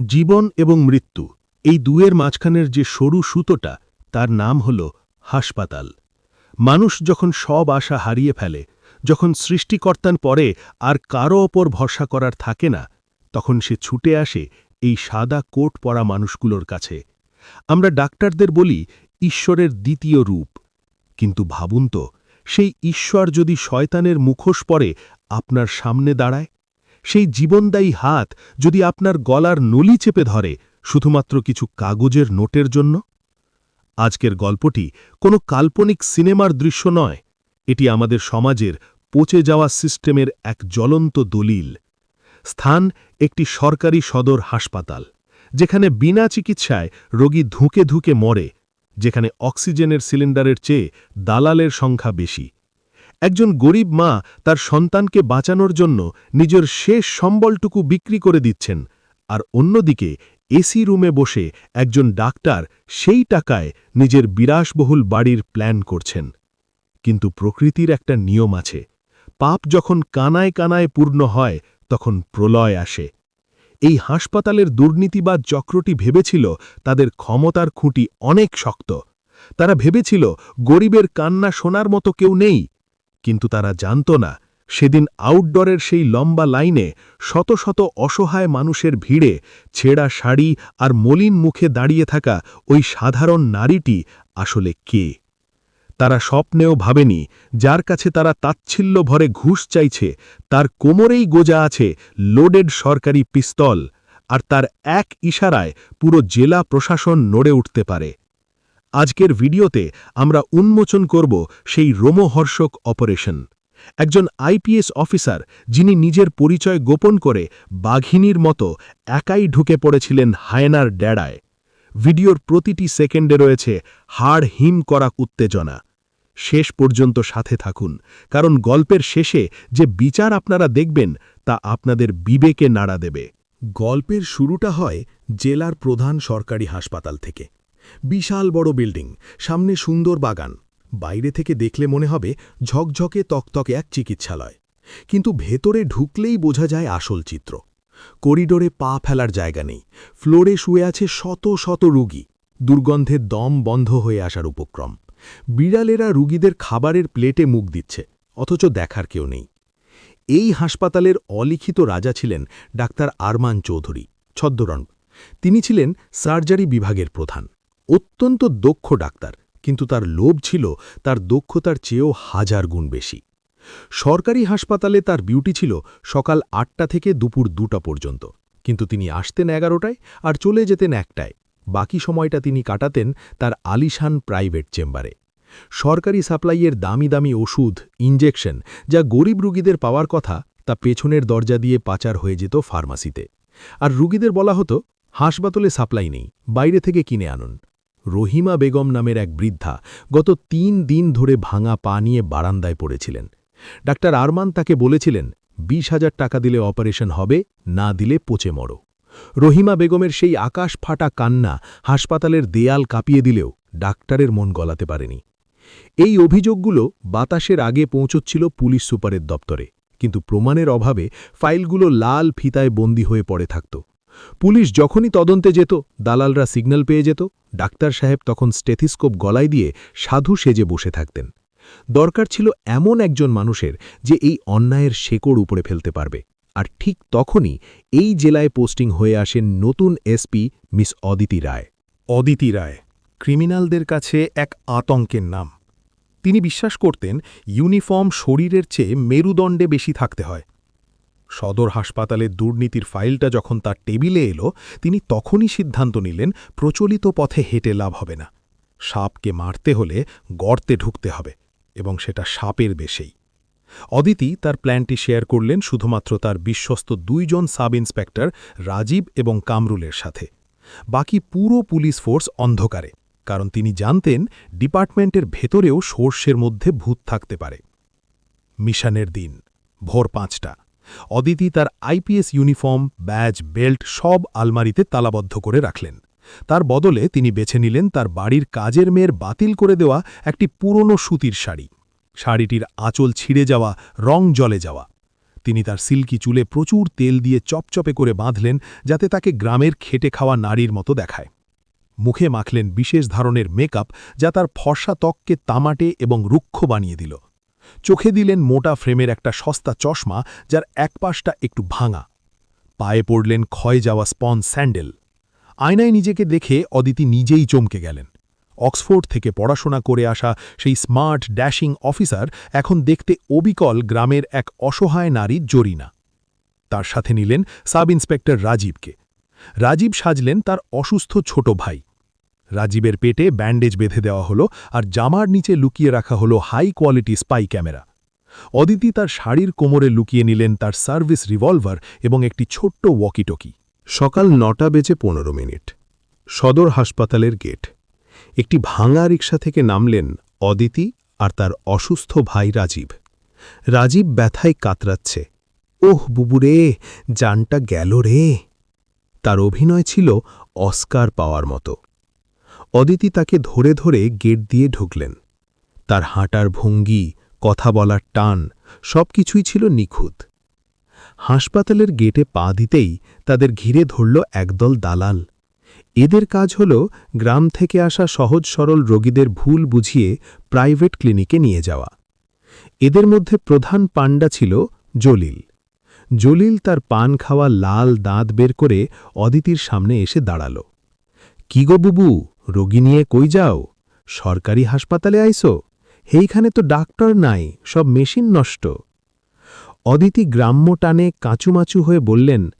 জীবন এবং মৃত্যু, এই দুয়ের মাঝখানের যে সরু সুতোটা, তার নাম হল হাসপাতাল। মানুষ যখন সব আশা হারিয়ে ফেলে, যখন সৃষ্টিকর্তার পরে আর কারও ওপর ভরসা করার থাকে না, তখন সে ছুটে আসে এই সাদা কোট পরা মানুষগুলোর কাছে। আমরা ডাক্তারদের বলি ঈশ্বরের দ্বিতীয় রূপ। কিন্তু ভাবুন তো, সেই ঈশ্বর যদি শয়তানের মুখোশ পরে আপনার সামনে দাঁড়ায় সেই জীবনদায়ী হাত যদি আপনার গলার নলি চেপে ধরে, শুধুমাত্র কিছু কাগজের নোটের জন্য? আজকের গল্পটি কোনো কাল্পনিক সিনেমার দৃশ্য নয়, এটি আমাদের সমাজের পচে যাওয়া সিস্টেমের এক জ্বলন্ত দলিল। স্থান একটি সরকারি সদর হাসপাতাল, যেখানে বিনা চিকিৎসায় রোগী ধুঁকে ধুঁকে মরে, যেখানে অক্সিজেনের সিলিন্ডারের চেয়ে দালালের সংখ্যা বেশি। একজন গরিব মা তার সন্তানকে বাঁচানোর জন্য নিজের শেষ সম্বলটুকু বিক্রি করে দিচ্ছেন, আর অন্যদিকে এসি রুমে বসে একজন ডাক্তার সেই টাকায় নিজের বিলাসবহুল বাড়ির প্ল্যান করছেন। কিন্তু প্রকৃতির একটা নিয়ম আছে, পাপ যখন কানায় কানায় পূর্ণ হয়, তখন প্রলয় আসে। এই হাসপাতালের দুর্নীতিবাদ চক্রটি ভেবেছিল তাদের ক্ষমতার খুঁটি অনেক শক্ত। তারা ভেবেছিল গরিবের কান্না শোনার মতো কেউ নেই কিন্তু তারা জানত না, সেদিন আউটডোরের সেই লম্বা লাইনে শত শত অসহায় মানুষের ভিড়ে ছেঁড়া শাড়ি আর মলিন মুখে দাঁড়িয়ে থাকা ওই সাধারণ নারীটি আসলে কে? তারা স্বপ্নেও ভাবেনি, যার কাছে তারা তাচ্ছিল্য ভরে ঘুষ চাইছে, তার কোমরেই গোজা আছে লোডেড সরকারি পিস্তল, আর তার এক ইশারায় পুরো জেলা প্রশাসন নড়ে উঠতে পারে। আজকের ভিডিওতে আমরা উন্মোচন করব সেই রোমহর্ষক অপারেশন। একজন আইপিএস অফিসার যিনি নিজের পরিচয় গোপন করে বাঘিনীর মতো একাই ঢুকে পড়েছিলেন হায়নার ড্যাড়ায় ভিডিওর প্রতিটি সেকেন্ডে রয়েছে হাড় হিম করা উত্তেজনা। শেষ পর্যন্ত সাথে থাকুন, কারণ গল্পের শেষে যে বিচার আপনারা দেখবেন তা আপনাদের বিবেকে নাড়া দেবে। গল্পের শুরুটা হয় জেলার প্রধান সরকারি হাসপাতাল থেকে। বিশাল বড় বিল্ডিং, সামনে সুন্দর বাগান। বাইরে থেকে দেখলে মনে হবে ঝকঝকে তকতকে এক চিকিৎসালয়। কিন্তু ভেতরে ঢুকলেই বোঝা যায় আসল চিত্র। করিডোরে পা ফেলার জায়গা নেই, ফ্লোরে শুয়ে আছে শত শত রুগী। দুর্গন্ধের দম বন্ধ হয়ে আসার উপক্রম। বিড়ালেরা রুগীদের খাবারের প্লেটে মুখ দিচ্ছে, অথচ দেখার কেউ নেই। এই হাসপাতালের অলিখিত রাজা ছিলেন ডাক্তার আরমান চৌধুরী ছদ্মরণ তিনি ছিলেন সার্জারি বিভাগের প্রধান। অত্যন্ত দক্ষ ডাক্তার, কিন্তু তার লোভ ছিল তার দক্ষতার চেয়েও হাজার গুণ বেশি। সরকারি হাসপাতালে তার বিউটি ছিল সকাল আটটা থেকে দুপুর দুটা পর্যন্ত, কিন্তু তিনি আসতেন এগারোটায় আর চলে যেতেন একটায়। বাকি সময়টা তিনি কাটাতেন তার আলিশান প্রাইভেট চেম্বারে। সরকারি সাপ্লাইয়ের দামি দামি ওষুধ ইঞ্জেকশন যা গরিব রুগীদের পাওয়ার কথা, তা পেছনের দরজা দিয়ে পাচার হয়ে যেত ফার্মাসিতে। আর রুগীদের বলা হতো, হাসপাতালে সাপ্লাই নেই, বাইরে থেকে কিনে আনুন। রহিমা বেগম নামের এক বৃদ্ধা গত তিন দিন ধরে ভাঙা পা নিয়ে বারান্দায় পড়েছিলেন। ডাক্তার আরমান তাকে বলেছিলেন, বিশ হাজার টাকা দিলে অপারেশন হবে, না দিলে পচে মরো। রহিমা বেগমের সেই আকাশ ফাটা কান্না হাসপাতালের দেয়াল কাঁপিয়ে দিলেও ডাক্তারের মন গলাতে পারেনি। এই অভিযোগগুলো বাতাসের আগে পৌঁছচ্ছিল পুলিশ সুপারের দপ্তরে, কিন্তু প্রমাণের অভাবে ফাইলগুলো লাল ফিতায় বন্দী হয়ে পড়ে থাকত। পুলিশ যখনই তদন্তে যেত, দালালরা সিগন্যাল পেয়ে যেত, ডাক্তার সাহেব তখন স্টেথিস্কোপ গলায় দিয়ে সাধু সেজে বসে থাকতেন। দরকার ছিল এমন একজন মানুষের যে এই অন্যায়ের শেকড় উপরে ফেলতে পারবে। আর ঠিক তখনই এই জেলায় পোস্টিং হয়ে আসেন নতুন এসপি মিস অদিতি রায়। অদিতি রায়, ক্রিমিনালদের কাছে এক আতঙ্কের নাম। তিনি বিশ্বাস করতেন, ইউনিফর্ম শরীরের চেয়ে মেরুদণ্ডে বেশি থাকতে হয়। সদর হাসপাতালের দুর্নীতির ফাইলটা যখন তার টেবিলে এলো, তিনি তখনই সিদ্ধান্ত নিলেন, প্রচলিত পথে হেঁটে লাভ হবে না। সাপকে মারতে হলে গর্তে ঢুকতে হবে, এবং সেটা সাপের বেশেই। অদিতি তার প্ল্যানটি শেয়ার করলেন শুধুমাত্র তার বিশ্বস্ত দুইজন সাব ইন্সপেক্টর রাজীব এবং কামরুলের সাথে। বাকি পুরো পুলিশ ফোর্স অন্ধকারে, কারণ তিনি জানতেন ডিপার্টমেন্টের ভেতরেও সোর্সের মধ্যে ভূত থাকতে পারে। মিশনের দিন, ভোর পাঁচটা। অদিতি তার আইপিএস ইউনিফর্ম, ব্যাজ, বেল্ট সব আলমারিতে তালাবদ্ধ করে রাখলেন। তার বদলে তিনি বেছে নিলেন তার বাড়ির কাজের মেয়ের বাতিল করে দেওয়া একটি পুরনো সুতির শাড়ি। শাড়িটির আঁচল ছিঁড়ে যাওয়া, রং জলে যাওয়া। তিনি তার সিল্কি চুলে প্রচুর তেল দিয়ে চপচপে করে বাঁধলেন যাতে তাকে গ্রামের খেটে খাওয়া নারীর মতো দেখায়। মুখে মাখলেন বিশেষ ধরনের মেকআপ যা তার ফর্সা ত্বককে তামাটে এবং রুক্ষ বানিয়ে দিল। চোখে দিলেন মোটা ফ্রেমের একটা সস্তা চশমা যার এক পাশটা একটু ভাঙা। পায়ে পড়লেন ক্ষয় যাওয়া স্পন স্যান্ডেল। আয়নায় নিজেকে দেখে অদিতি নিজেই চমকে গেলেন। অক্সফোর্ড থেকে পড়াশোনা করে আসা সেই স্মার্ট ড্যাশিং অফিসার এখন দেখতে অবিকল গ্রামের এক অসহায় নারী জরিনা। তার সাথে নিলেন সাব ইন্সপেক্টর রাজীবকে। রাজীব সাজলেন তার অসুস্থ ছোট ভাই। রাজীবের পেটে ব্যান্ডেজ বেঁধে দেওয়া হলো আর জামার নিচে লুকিয়ে রাখা হলো high quality spy camera. Aditi তার শাড়ির কোমরে লুকিয়ে নিলেন তার সার্ভিস রিভলভার এবং একটি ছোট্ট ওয়াকিটকি সকাল নটা বেজে পনেরো মিনিট। সদর হাসপাতালের গেট। একটি ভাঙা রিক্সা থেকে নামলেন অদিতি আর তার অসুস্থ ভাই রাজীব। রাজীব ব্যথায় কাতরাচ্ছে। ওহ, বুবুরে, জানটা গেল রে। তার অভিনয় ছিল অস্কার পাওয়ার মতো। অদিতি তাকে ধরে ধরে গেট দিয়ে ঢুকলেন। তার হাঁটার ভঙ্গি, কথা বলার টান, সবকিছুই ছিল নিখুঁত। হাসপাতালের গেটে পা দিতেই তাদের ঘিরে ধরল একদল দালাল। এদের কাজ হল গ্রাম থেকে আসা সহজ সরল রোগীদের ভুল বুঝিয়ে প্রাইভেট ক্লিনিকে নিয়ে যাওয়া। এদের মধ্যে প্রধান পাণ্ডা ছিল জলিল। জলিল তার পান খাওয়া লাল দাঁত বের করে অদিতির সামনে এসে দাঁড়াল। কি গো বুবু? রোগী নিয়ে কই যাও? সরকারি হাসপাতালে আইসো? হেইখানে তো ডাক্তার নাই সব মেশিন নষ্ট। অদিতি গ্রাম্য টানে কাঁচুমাচু হয়ে বললেন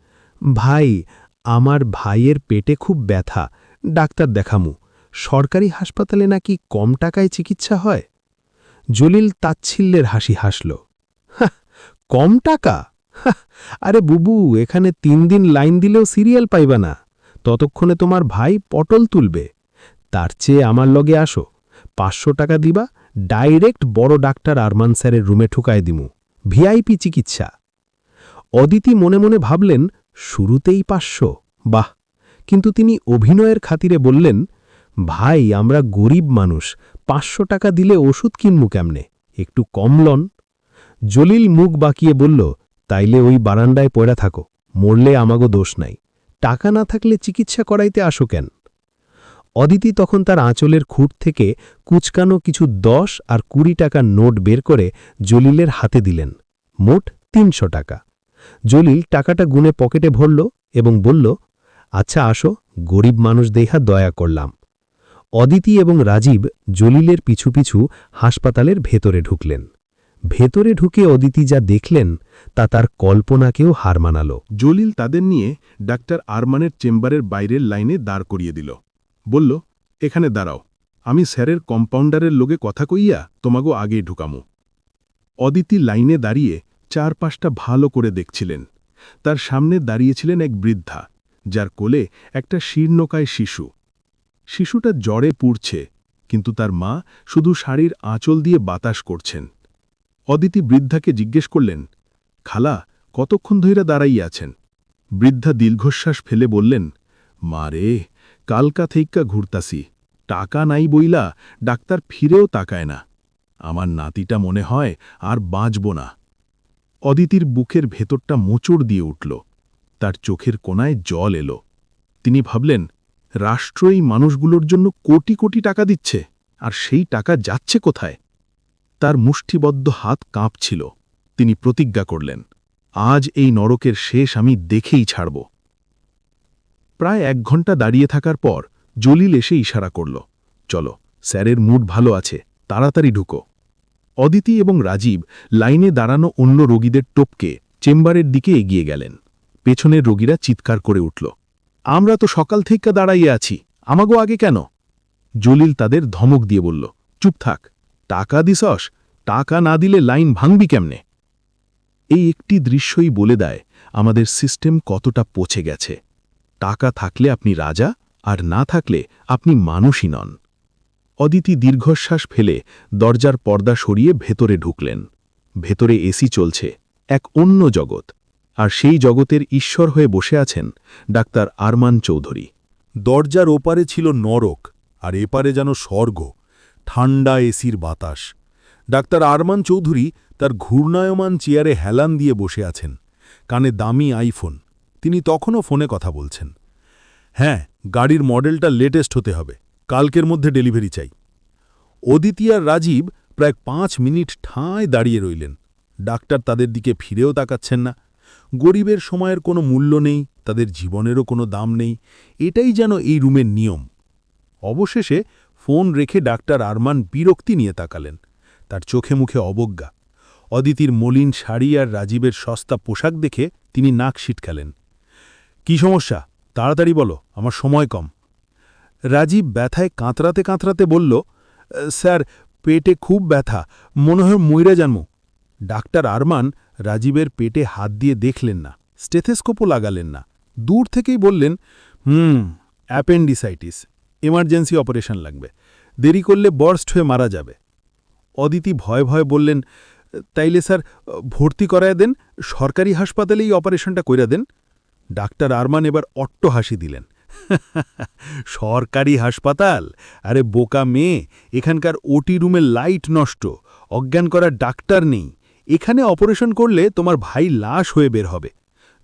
ভাই আমার ভাইয়ের পেটে খুব ব্যথা ডাক্তার দেখামু। সরকারি হাসপাতালে নাকি কম টাকায় চিকিৎসা হয়? জলিল তাচ্ছিল্যের হাসি হাসল "হাহ, কম টাকা? আরে বুবু এখানে তিন দিন লাইন দিলেও সিরিয়াল পাইবা না। ততক্ষণে তোমার ভাই পটল তুলবে। তার চেয়ে আমার লগে আসো। পাঁচশো টাকা দিবা, ডাইরেক্ট বড় ডাক্তার আরমান স্যারের রুমে ঠুকায় দিমু। ভিআইপি চিকিৎসা। অদিতি মনে মনে ভাবলেন, শুরুতেই পাঁচশো। বাহ! কিন্তু তিনি অভিনয়ের খাতিরে বললেন, ভাই, আমরা গরিব মানুষ, পাঁচশো টাকা দিলে ওষুধ কিনমু কেমনে? একটু কম লন। জলিল মুখ বাকিয়ে বলল, তাইলে ওই বারান্দায় পড়া থাকো, মরলে আমাগো দোষ নাই। টাকা না থাকলে চিকিৎসা করাইতে আসো কেন? অদিতি তখন তার আঁচলের খুঁট থেকে কুচকানো কিছু দশ আর কুড়ি টাকার নোট বের করে জলিলের হাতে দিলেন। মোট তিনশো টাকা। জলিল টাকাটা গুনে পকেটে ভরল এবং বলল আচ্ছা আসো, গরিব মানুষ দেহা দয়া করলাম। অদিতি এবং রাজীব জলিলের পিছু পিছু হাসপাতালের ভেতরে ঢুকলেন। ভেতরে ঢুকে অদিতি যা দেখলেন, তা তার কল্পনাকেও হার মানাল। জলিল তাদের নিয়ে ডাক্তার আরমানের চেম্বারের বাইরের লাইনে দাঁড় করিয়ে দিল। বলল, এখানে দাঁড়াও, আমি স্যারের কম্পাউন্ডারের লোকে কথা কইয়া তোমাগো আগেই ঢুকামু। অদিতি লাইনে দাঁড়িয়ে চারপাশটা ভালো করে দেখছিলেন। তার সামনে দাঁড়িয়েছিলেন এক বৃদ্ধা, যার কোলে একটা শীর্ণকায় শিশু। শিশুটা জ্বরে পুড়ছে, কিন্তু তার মা শুধু শাড়ির আঁচল দিয়ে বাতাস করছেন। অদিতি বৃদ্ধাকে জিজ্ঞেস করলেন, খালা, কতক্ষণ ধইরা দাঁড়াইয়া আছেন? বৃদ্ধা দীর্ঘশ্বাস ফেলে বললেন মারে কালকা থেইক্কা ঘুরতাসি টাকা নাই বইলা ডাক্তার ফিরেও তাকায় না। আমার নাতিটা মনে হয় আর বাঁচব না। অদিতির বুকের ভেতরটা মোচড় দিয়ে উঠল। তার চোখের কোনায় জল এলো। তিনি ভাবলেন, রাষ্ট্র এই মানুষগুলোর জন্য কোটি কোটি টাকা দিচ্ছে, আর সেই টাকা যাচ্ছে কোথায়? তার মুষ্টিবদ্ধ হাত কাঁপছিল। তিনি প্রতিজ্ঞা করলেন, আজ এই নরকের শেষ আমি দেখেই ছাড়ব। প্রায় এক ঘণ্টা দাঁড়িয়ে থাকার পর জলিল এসে ইশারা করল, চলো, স্যারের মুড ভালো আছে, তাড়াতাড়ি ঢুকো। অদিতি এবং রাজীব লাইনে দাঁড়ানো অন্য রোগীদের টপকে চেম্বারের দিকে এগিয়ে গেলেন। পেছনের রোগীরা চিৎকার করে উঠল, আমরা তো সকাল থেকে দাঁড়াইয়ে আছি, আমাগো আগে কেন? জলিল তাদের ধমক দিয়ে বলল, চুপ থাক, টাকা দিসস টাকা না দিলে লাইন ভাঙবি কেমনে? এই একটি দৃশ্যই বলে দেয় আমাদের সিস্টেম কতটা পচে গেছে। টাকা থাকলে আপনি রাজা, আর না থাকলে আপনি মানুষই নন। অদিতি দীর্ঘশ্বাস ফেলে দরজার পর্দা সরিয়ে ভেতরে ঢুকলেন। ভেতরে এসি চলছে, এক অন্য জগৎ, আর সেই জগতের ঈশ্বর হয়ে বসে আছেন ডাক্তার আরমান চৌধুরী। দরজার ওপারে ছিল নরক, আর এপারে যেন স্বর্গ, ঠান্ডা এসির বাতাস। ডাক্তার আরমান চৌধুরী তার ঘূর্ণায়মান চেয়ারে হেলান দিয়ে বসে আছেন, কানে দামি আইফোন তিনি তখনও ফোনে কথা বলছেন। হ্যাঁ গাড়ির মডেলটা লেটেস্ট হতে হবে। কালকের মধ্যে ডেলিভারি চাই। অদিতি আর রাজীব প্রায় পাঁচ মিনিট ঠাঁয় দাঁড়িয়ে রইলেন। ডাক্তার তাদের দিকে ফিরেও তাকাচ্ছেন না। গরিবের সময়ের কোনো মূল্য নেই, তাদের জীবনেরও কোনো দাম নেই। এটাই যেন এই রুমের নিয়ম। অবশেষে ফোন রেখে ডাক্তার আরমান বিরক্তি নিয়ে তাকালেন। তার চোখে মুখে অবজ্ঞা। অদিতির মলিন শাড়ি আর রাজীবের সস্তা পোশাক দেখে তিনি নাক ছিটকালেন কি সমস্যা? তাড়াতাড়ি বলো, আমার সময় কম। রাজীব ব্যথায় কাঁতরাতে কাঁতরাতে বলল, স্যার, পেটে খুব ব্যথা, মনে হয় ময়রা জানমু। ডাক্তার আরমান রাজীবের পেটে হাত দিয়ে দেখলেন না, স্টেথেস্কোপও লাগালেন না। দূর থেকেই বললেন, হুম, অ্যাপেন্ডিসাইটিস, এমার্জেন্সি অপারেশন লাগবে, দেরি করলে বর্স্ট হয়ে মারা যাবে। অদিতি ভয়ে ভয়ে বললেন, তাইলে স্যার, ভর্তি করায় দেন, সরকারি হাসপাতালেই অপারেশনটা কইরা দেন। ডাক্তার আরমান এবার অট্ট হাসি দিলেন। সরকারি হাসপাতাল? আরে বোকা মেয়ে, এখানকার ওটি রুমের লাইট নষ্ট, অজ্ঞান করার ডাক্তার নেই। এখানে অপারেশন করলে তোমার ভাই লাশ হয়ে বের হবে।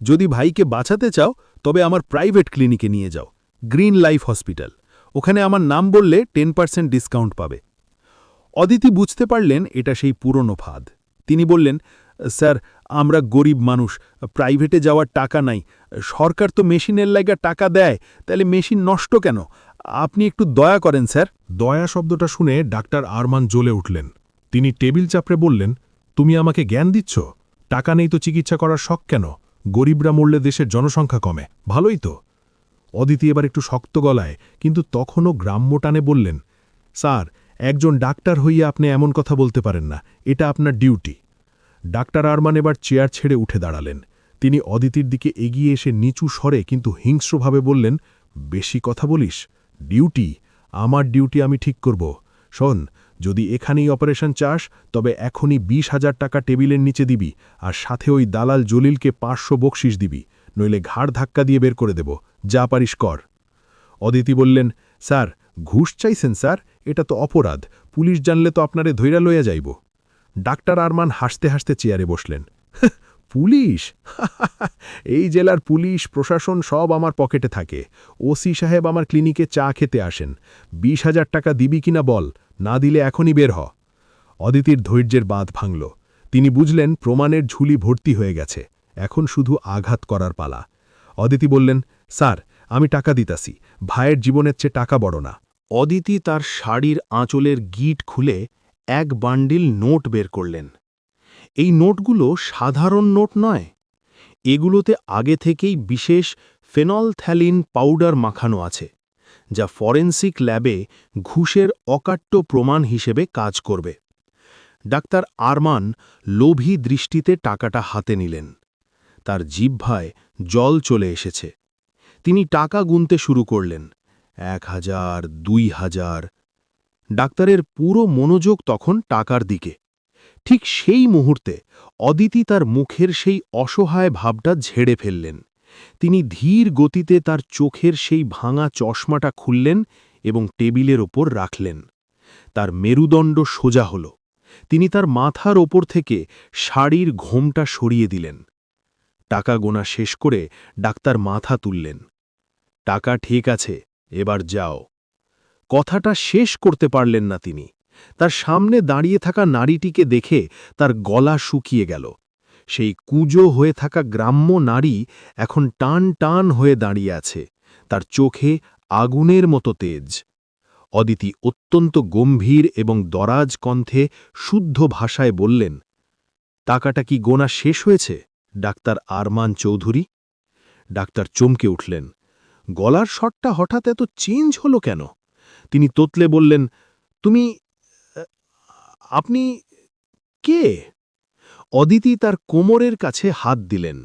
যদি ভাইকে বাঁচাতে চাও, তবে আমার প্রাইভেট ক্লিনিকে নিয়ে যাও, গ্রিন লাইফ হসপিটাল। ওখানে আমার নাম বললে টেন পার্সেন্ট ডিসকাউন্ট পাবে। অদিতি বুঝতে পারলেন এটা সেই পুরনো ফাঁদ। তিনি বললেন, স্যার, আমরা গরিব মানুষ, প্রাইভেটে যাওয়ার টাকা নাই সরকার তো মেশিনের লাগা টাকা দেয়, তাহলে মেশিন নষ্ট কেন? আপনি একটু দয়া করেন, স্যার। দয়া শব্দটা শুনে ডাক্তার আরমান জ্বলে উঠলেন। তিনি টেবিল চাপড়ে বললেন, তুমি আমাকে জ্ঞান দিচ্ছ? টাকা নেই তো চিকিৎসা করার শখ কেন? গরিবরা মরলে দেশের জনসংখ্যা কমে। ভালোই তো। অদিতি এবার একটু শক্ত গলায়, কিন্তু তখনও গ্রাম্য টানে বললেন, স্যার, একজন ডাক্তার হইয়া আপনি এমন কথা বলতে পারেন না। এটা আপনার ডিউটি। ডাক্তার আরমান এবার চেয়ার ছেড়ে উঠে দাঁড়ালেন। তিনি অদিতির দিকে এগিয়ে এসে নিচু স্বরে কিন্তু হিংস্রভাবে বললেন, বেশি কথা বলিস? ডিউটি? আমার ডিউটি আমি ঠিক করব। শোন, যদি এখানেই অপারেশন চাস, তবে এখনই বিশ হাজার টাকা টেবিলের নিচে দিবি আর সাথে ওই দালাল জলিলকে পাঁচশো বকশিস দিবি, নইলে ঘাড় ধাক্কা দিয়ে বের করে দেব। যা পারিস কর। অদিতি বললেন, স্যার, ঘুষ চাইছেন, স্যার? এটা তো অপরাধ। পুলিশ জানলে তো আপনারে ধৈরা লইয়া যাইব। ডাক্তার আরমান হাসতে হাসতে চেয়ারে বসলেন। পুলিশ? এই জেলার পুলিশ, প্রশাসন সব আমার পকেটে থাকে। ওসি সাহেব আমার ক্লিনিকে চা খেতে আসেন। বিশ হাজার টাকা দিবি কিনা বল, না দিলে এখনই বের হ। অদিতির ধৈর্যের বাঁধ ভাঙল। তিনি বুঝলেন প্রমাণের ঝুলি ভর্তি হয়ে গেছে। এখন শুধু আঘাত করার পালা। অদিতি বললেন, স্যার, আমি টাকা দিতাছি। ভাইয়ের জীবনের চেয়ে টাকা বড় না। অদিতি তার শাড়ির আঁচলের গিট খুলে এক বান্ডিল নোট বের করলেন। এই নোটগুলো সাধারণ নোট নয়। এগুলোতে আগে থেকেই বিশেষ ফেনলথ্যালিন পাউডার মাখানো আছে, যা ফরেন্সিক ল্যাবে ঘুষের অকাট্য প্রমাণ হিসেবে কাজ করবে। ডাক্তার আরমান লোভী দৃষ্টিতে টাকাটা হাতে নিলেন। তার জিহ্বায় জল চলে এসেছে। তিনি টাকা গুনতে শুরু করলেন, এক হাজার, দুই হাজার। ডাক্তারের পুরো মনোযোগ তখন টাকার দিকে। ঠিক সেই মুহূর্তে অদিতি তার মুখের সেই অসহায় ভাবটা ঝেড়ে ফেললেন। তিনি ধীর গতিতে তার চোখের সেই ভাঙা চশমাটা খুললেন এবং টেবিলের ওপর রাখলেন। তার মেরুদণ্ড সোজা হল। তিনি তার মাথার ওপর থেকে শাড়ির ঘোমটা সরিয়ে দিলেন। টাকা গোনা শেষ করে ডাক্তার মাথা তুললেন। টাকা ঠিক আছে, এবার যাও। কথাটা শেষ করতে পারলেন না তিনি। তার সামনে দাঁড়িয়ে থাকা নারীটিকে দেখে তার গলা শুকিয়ে গেল। সেই কুঁজো হয়ে থাকা গ্রাম্য নারী এখন টান টান হয়ে দাঁড়িয়ে আছে। তার চোখে আগুনের মতো তেজ। অদিতি অত্যন্ত গম্ভীর এবং দরাজ কণ্ঠে শুদ্ধ ভাষায় বললেন, টাকাটা কি গোনা শেষ হয়েছে? ডাক্তার আরমান চৌধুরী। ডাক্তার চমকে উঠলেন, গলার শটটা হঠাৎ এত চেঞ্জ হলো কেন? তিনি তোতলে বললেন, তুমি আপনি কে? অদিতি তার কোমরের কাছে হাত দিলেন।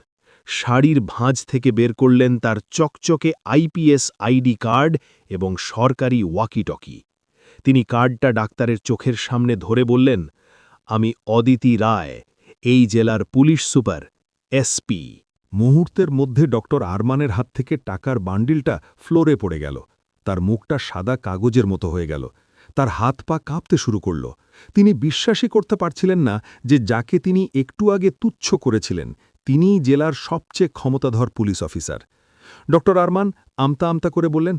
শাড়ির ভাঁজ থেকে বের করলেন তার চকচকে আইপিএস আইডি কার্ড এবং সরকারি ওয়াকিটকি। তিনি কার্ডটা ডাক্তারের চোখের সামনে ধরে বললেন, আমি অদিতি রায়, এই জেলার পুলিশ সুপার এসপি মুহূর্তের মধ্যে ডক্টর আরমানের হাত থেকে টাকার বান্ডিলটা ফ্লোরে পড়ে গেল। তার মুখটা সাদা কাগজের মতো হয়ে গেল। তার হাত পা কাঁপতে শুরু করল। তিনি বিশ্বাসই করতে পারছিলেন না যে যাকে তিনি একটু আগে তুচ্ছ করেছিলেন, তিনিই জেলার সবচেয়ে ক্ষমতাধর পুলিশ অফিসার। ডক্টর আরমান আমতা আমতা করে বললেন,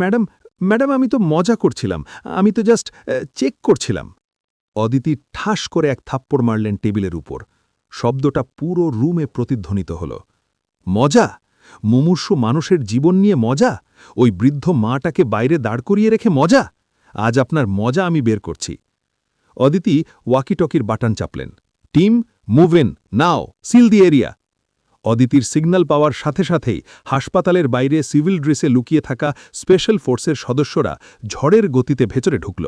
ম্যাডাম ম্যাডাম, আমি তো মজা করছিলাম। আমি তো জাস্ট চেক করছিলাম। অদিতি ঠাস করে এক থাপ্পড় মারলেন টেবিলের উপর। শব্দটা পুরো রুমে প্রতিধ্বনিত হল। মজা? মুমূর্ষু মানুষের জীবন নিয়ে মজা? ওই বৃদ্ধ মাটাকে বাইরে দাঁড় করিয়ে রেখে মজা? আজ আপনার মজা আমি বের করছি। অদিতি ওয়াকিটকির button চাপলেন। Team move in now seal the area অদিতির signal পাওয়ার সাথে সাথেই হাসপাতালের বাইরে সিভিল ড্রেসে লুকিয়ে থাকা স্পেশাল ফোর্সের সদস্যরা ঝড়ের গতিতে ভেতরে ঢুকল।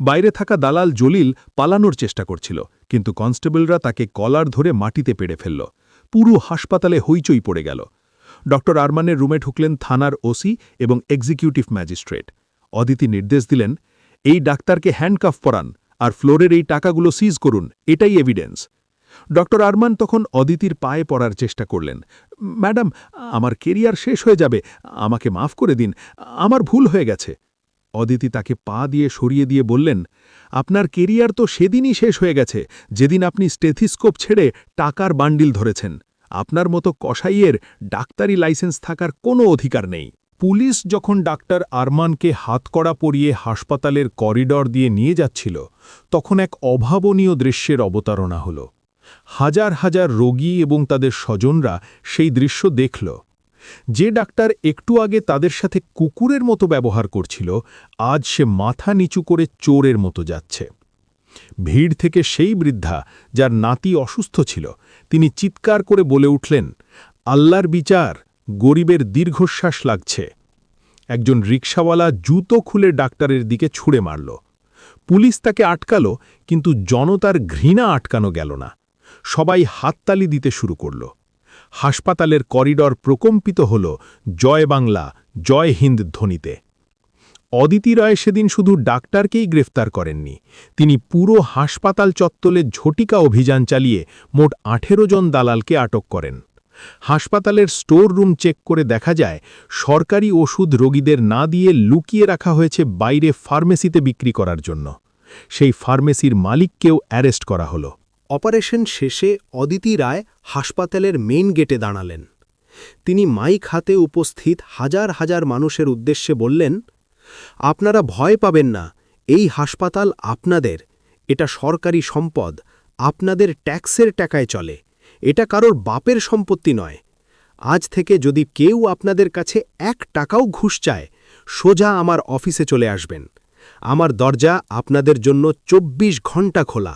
বাইরে থাকা দালাল জলিল পালানোর চেষ্টা করছিল, কিন্তু কনস্টেবলরা তাকে কলার ধরে মাটিতে পেড়ে ফেলল। পুরো হাসপাতালে হইচই পড়ে গেল। ডক্টর আরমানের রুমে ঢুকলেন থানার ওসি এবং এক্সিকিউটিভ ম্যাজিস্ট্রেট অদিতি নির্দেশ দিলেন, এই ডাক্তারকে হ্যান্ডকাফ পরান আর ফ্লোরের এই টাকাগুলো সিজ করুন, এটাই এভিডেন্স ডক্টর আরমান তখন অদিতির পায়ে পড়ার চেষ্টা করলেন, ম্যাডাম, আমার কেরিয়ার শেষ হয়ে যাবে, আমাকে মাফ করে দিন, আমার ভুল হয়ে গেছে। অদিতি তাকে পা দিয়ে সরিয়ে দিয়ে বললেন, আপনার কেরিয়ার তো সেদিনই শেষ হয়ে গেছে, যেদিন আপনি স্টেথিস্কোপ ছেড়ে টাকার বান্ডিল ধরেছেন। আপনার মতো কসাইয়ের ডাক্তারি লাইসেন্স থাকার কোনো অধিকার নেই। পুলিশ যখন ডাক্তার আরমানকে হাতকড়া পরিয়ে হাসপাতালের করিডর দিয়ে নিয়ে যাচ্ছিল, তখন এক অভাবনীয় দৃশ্যের অবতারণা হল। হাজার হাজার রোগী এবং তাদের স্বজনরা সেই দৃশ্য দেখল। যে ডাক্তার একটু আগে তাদের সাথে কুকুরের মতো ব্যবহার করছিল, আজ সে মাথা নিচু করে চোরের মতো যাচ্ছে। ভিড় থেকে সেই বৃদ্ধা, যার নাতি অসুস্থ ছিল, তিনি চিৎকার করে বলে উঠলেন, আল্লাহর বিচার! গরিবের দীর্ঘশ্বাস লাগছে। একজন রিকশাওয়ালা জুতো খুলে ডাক্তারের দিকে ছুঁড়ে মারল। পুলিশ তাকে আটকালো, কিন্তু জনতার ঘৃণা আটকানো গেল না। সবাই হাততালি দিতে শুরু করল। হাসপাতালের করিডর প্রকম্পিত হল, জয় বাংলা, জয় হিন্দ ধ্বনিতে। অদিতি রায় সেদিন শুধু ডাক্তারকেই গ্রেফতার করেননি, তিনি পুরো হাসপাতাল চত্বরে ঝটিকা অভিযান চালিয়ে মোট আঠেরো জন দালালকে আটক করেন। হাসপাতালের স্টোর রুম চেক করে দেখা যায়, সরকারি ওষুধ রোগীদের না দিয়ে লুকিয়ে রাখা হয়েছে বাইরে ফার্মেসিতে বিক্রি করার জন্য। সেই ফার্মেসির মালিককেও অ্যারেস্ট করা হলো। অপারেশন শেষে অদিতি রায় হাসপাতালের মেইন গেটে দাঁড়ালেন। তিনি মাইক হাতে উপস্থিত হাজার হাজার মানুষের উদ্দেশ্যে বললেন, আপনারা ভয় পাবেন না, এই হাসপাতাল আপনাদের, এটা সরকারি সম্পদ, আপনাদের ট্যাক্সের টাকায় চলে এটা কারোর বাপের সম্পত্তি নয়। আজ থেকে যদি কেউ আপনাদের কাছে এক টাকাও ঘুষ চায়, সোজা আমার অফিসে চলে আসবেন। আমার দরজা আপনাদের জন্য ২৪ ঘণ্টা খোলা।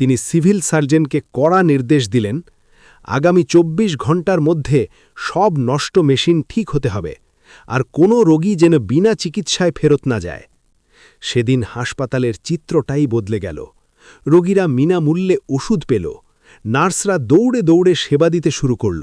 তিনি সিভিল সার্জনকে কড়া নির্দেশ দিলেন, আগামী ২৪ ঘণ্টার মধ্যে সব নষ্ট মেশিন ঠিক হতে হবে, আর কোনো রোগী যেন বিনা চিকিৎসায় ফেরত না যায়। সেদিন হাসপাতালের চিত্রটাই বদলে গেল। রোগীরা বিনামূল্যে ওষুধ পেল। নার্সরা দৌড়ে দৌড়ে সেবা দিতে শুরু করল।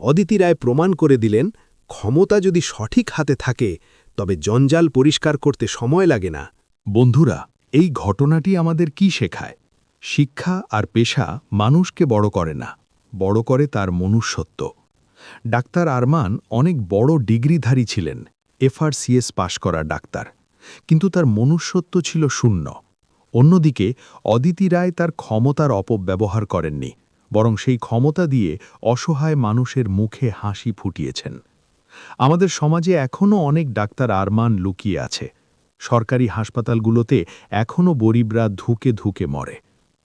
অদিতি রায় প্রমাণ করে দিলেন, ক্ষমতা যদি সঠিক হাতে থাকে, তবে জঞ্জাল পরিষ্কার করতে সময় লাগে না। বন্ধুরা, এই ঘটনাটি আমাদের কি শেখায়? শিক্ষা আর পেশা মানুষকে বড় করে না, বড় করে তার মনুষ্যত্ব। ডাক্তার আরমান অনেক বড় ডিগ্রিধারী ছিলেন, এফআরসিএস পাশ করা ডাক্তার, কিন্তু তার মনুষ্যত্ব ছিল শূন্য। অন্যদিকে, অদিতি রায় তার ক্ষমতার অপব্যবহার করেননি, বরং সেই ক্ষমতা দিয়ে অসহায় মানুষের মুখে হাসি ফুটিয়েছেন। আমাদের সমাজে এখনও অনেক ডাক্তার আরমান লুকিয়ে আছে। সরকারি হাসপাতালগুলোতে এখনও গরিবরা ধুকে ধুকে মরে।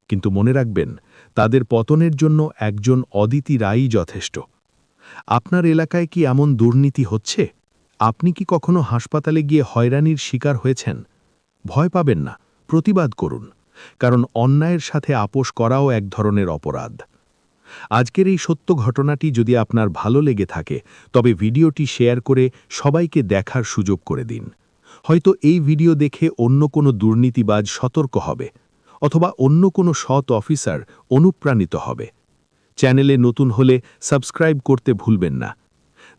কিন্তু মনে রাখবেন, তাদের পতনের জন্য একজন অদিতি রায়ই যথেষ্ট। আপনার এলাকায় কি এমন দুর্নীতি হচ্ছে? আপনি কি কখনো হাসপাতালে গিয়ে হয়রানির শিকার হয়েছেন? ভয় পাবেন না। প্রতিবাদ করুন, কারণ অন্যায়ের সাথে আপোষ করাও এক ধরনের অপরাধ। আজকের এই সত্য ঘটনাটি যদি আপনার ভালো লেগে থাকে, তবে ভিডিওটি শেয়ার করে সবাইকে দেখার সুযোগ করে দিন। হয়তো এই ভিডিও দেখে অন্য কোনো দুর্নীতিবাজ সতর্ক হবে, অথবা অন্য কোনো সৎ অফিসার অনুপ্রাণিত হবে। চ্যানেলে নতুন হলে সাবস্ক্রাইব করতে ভুলবেন না।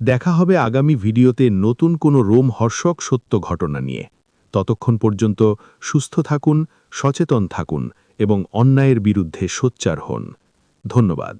দেখা হবে আগামী ভিডিওতে নতুন কোনো রোমহর্ষক সত্য ঘটনা নিয়ে। ততক্ষণ পর্যন্ত সুস্থ থাকুন সচেতন থাকুন এবং অন্যায়ের বিরুদ্ধে সোচ্চার হন। ধন্যবাদ।